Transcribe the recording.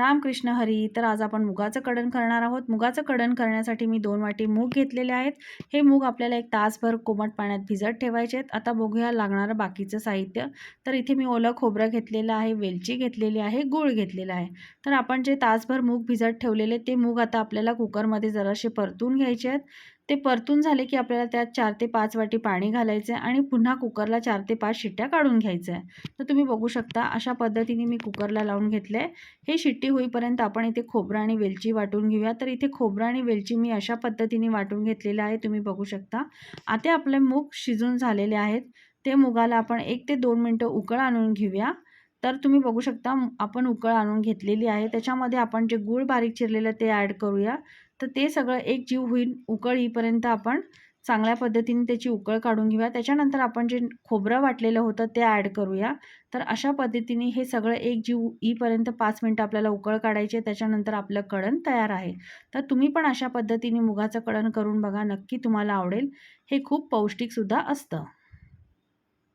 रामकृष्ण हरी तर आज आपण मुगाचं कडण करणार आहोत. मुगाचं कडण करण्यासाठी मी दोन वाटी मूग घेतलेले आहेत. हे मूग आपल्याला एक तासभर कोमट पाण्यात भिजत ठेवायचे आहेत. आता बघूया लागणारं बाकीचं साहित्य. तर इथे मी ओलं खोबरं घेतलेलं आहे वेलची घेतलेली आहे गूळ घेतलेला आहे. तर आपण जे तासभर मूग भिजत ठेवलेले ते मूग आता आपल्याला कुकरमध्ये जरासे परतून घ्यायचे आहेत. ते परतून झाले की आपल्याला त्यात चार ते पाच वाटी पाणी घालायचं आहे आणि पुन्हा कुकरला चार ते पाच शिट्ट्या काढून घ्यायचं आहे तर तुम्ही बघू शकता अशा पद्धतीने मी कुकरला लावून घेतलं आहे हे शिट्टी होईपर्यंत आपण इथे खोबरं आणि वेलची वाटून घेऊया. तर इथे खोबरं आणि वेलची मी अशा पद्धतीने वाटून घेतलेलं आहे तुम्ही बघू शकता. आता आपले मूग शिजून झालेले आहेत. ते मुगाला आपण एक ते दोन मिनटं उकळ आणून घेऊया. तर तुम्ही बघू शकता आपण उकळ आणून घेतलेली आहे. त्याच्यामध्ये आपण जे गूळ बारीक चिरलेलं ते ॲड करूया. तर ते सगळं एक जीव होईल उकळ येईपर्यंत आपण चांगल्या पद्धतीने त्याची उकळ काढून घेऊया. त्याच्यानंतर आपण जे खोबरं वाटलेलं होतं ते ॲड करूया. तर अशा पद्धतीने हे सगळं एक जीव ईपर्यंत पाच मिनटं आपल्याला उकळ काढायचे त्याच्यानंतर आपलं कळण तयार आहे. तर तुम्ही पण अशा पद्धतीने मुगाचं कळण करून बघा. नक्की तुम्हाला आवडेल. हे खूप पौष्टिकसुद्धा असतं.